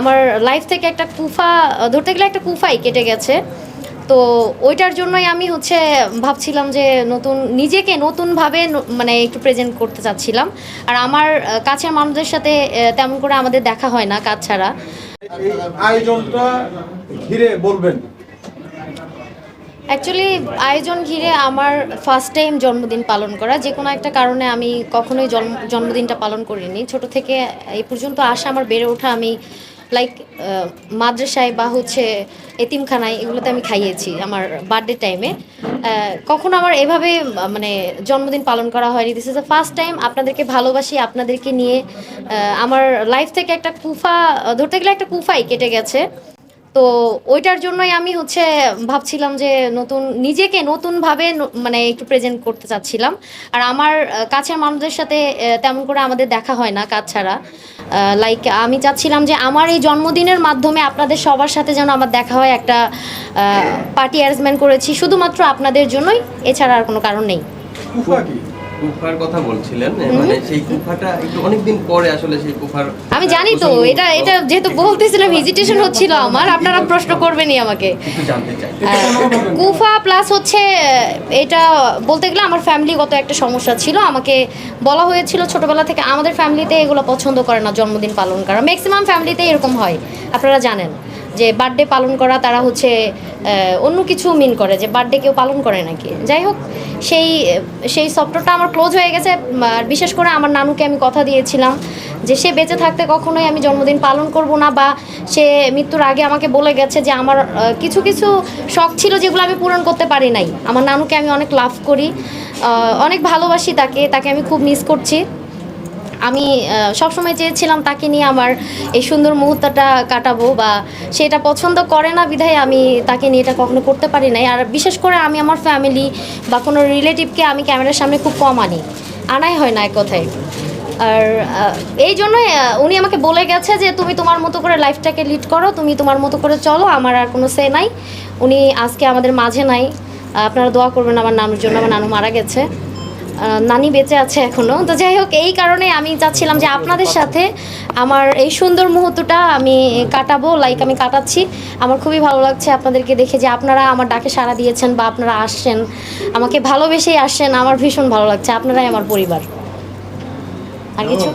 আমার লাইফ থেকে একটা কুফা ধরতে গেলে একটা কুফাই কেটে গেছে। তো ওইটার জন্যই আমি হচ্ছে ভাবছিলাম যে নতুন নিজেকে নতুনভাবে মানে একটু প্রেজেন্ট করতে চাচ্ছিলাম। আর আমার কাছের মানুষদের সাথে তেমন করে আমাদের দেখা হয় না কাজ ছাড়া। এই আয়োজনটা ঘিরে বলবেন? অ্যাকচুয়ালি আয়োজন ঘিরে আমার ফার্স্ট টাইম জন্মদিন পালন করা। যে কোনো একটা কারণে আমি কখনোই জন্ম জন্মদিনটা পালন করিনি। ছোট থেকে এই পর্যন্ত আসা আমার বেড়ে ওঠা আমি লাইক মাদ্রাসায় বা হচ্ছে এতিমখানায় এগুলোতে আমি খাইয়েছি আমার বার্থডে টাইমে কখনো আমার এভাবে মানে জন্মদিন পালন করা হয়নি। This is the first time আপনাদেরকে ভালোবাসি, আপনাদেরকে নিয়ে আমার লাইফ থেকে একটা কুফা, ধরতে গেলে একটা কুফাই কেটে গেছে। তো ওইটার জন্যই আমি হচ্ছে ভাবছিলাম যে নতুন, নিজেকে নতুনভাবে মানে একটু প্রেজেন্ট করতে চাচ্ছিলাম। আর আমার কাছের মানুষদের সাথে তেমন করে আমাদের দেখা হয় না কাজ ছাড়া। লাইক আমি চাচ্ছিলাম যে আমার এই জন্মদিনের মাধ্যমে আপনাদের সবার সাথে যেন আমার দেখা হয়, একটা পার্টি অ্যারেঞ্জমেন্ট করেছি। শুধুমাত্র আপনাদের জন্যই, এছাড়া আর কোনো কারণ নেই। কুফার কথা বলছিলেন মানে সেই কুফাটা একটু অনেকদিন পরে আসলে সেই কুফার আমি জানি তো এটা এটা যেহেতু বলতেছিলাম ভিজিটেশন হচ্ছিল আমার আপনারা প্রশ্ন করবেনই আমাকে। একটু জানতে চাই। কুফা প্লাস হচ্ছে এটা বলতে গেলে আমার ফ্যামিলিগত একটা সমস্যা ছিল। আমাকে বলা হয়েছিল ছোটবেলা থেকে আমাদের ফ্যামিলিতে এগুলো পছন্দ করে না জন্মদিন পালন করা। ম্যাক্সিমাম ফ্যামিলিতে এরকম হয় আপনারা জানেন। যে বার্থডে পালন করা তারা হচ্ছে অন্য কিছু মিন করে, যে বার্থডে কেউ পালন করে নাকি। যাই হোক, সেই সেই সফটওয়্যারটা আমার ক্লোজ হয়ে গেছে, আর বিশেষ করে আমার নানুকে আমি কথা দিয়েছিলাম যে সে বেঁচে থাকতে কখনোই আমি জন্মদিন পালন করব না, বা সে মৃত্যুর আগে আমাকে বলে গেছে যে আমার কিছু কিছু শখ ছিল যেগুলো আমি পূরণ করতে পারি নাই। আমার নানুকে আমি অনেক লাভ করি অনেক ভালোবাসি তাকে তাকে আমি খুব মিস করছি। আমি সবসময় চেয়েছিলাম তাকে নিয়ে আমার এই সুন্দর মুহূর্তটা কাটাবো বা সেটা পছন্দ করে না বিধায় আমি তাকে নিয়ে এটা কখনো করতে পারি নাই। আর বিশেষ করে আমি আমার ফ্যামিলি বা কোনো রিলেটিভকে আমি ক্যামেরার সামনে খুব কম আনি। আনাই হয় না এক কথায়। আর এই জন্যই উনি আমাকে বলে গেছে যে তুমি তোমার মতো করে লাইফটাকে লিড করো, তুমি তোমার মতো করে চলো, আমার আর কোনো সে নাই। উনি আজকে আমাদের মাঝে নাই। আপনারা দোয়া করবেন আমার নানুর জন্য, আমার নানু মারা গেছে। নানি বেঁচে আছে এখনও তো যাই হোক এই কারণে আমি চাচ্ছিলাম যে আপনাদের সাথে আমার এই সুন্দর মুহূর্তটা আমি কাটাবো লাইক আমি কাটাচ্ছি। আমার খুবই ভালো লাগছে আপনাদেরকে দেখে যে আপনারা আমার ডাকে সাড়া দিয়েছেন বা আপনারা আসছেন আমাকে ভালোবেসেই আসছেন আমার ভীষণ ভালো লাগছে আপনারাই আমার পরিবার। আর কিছু?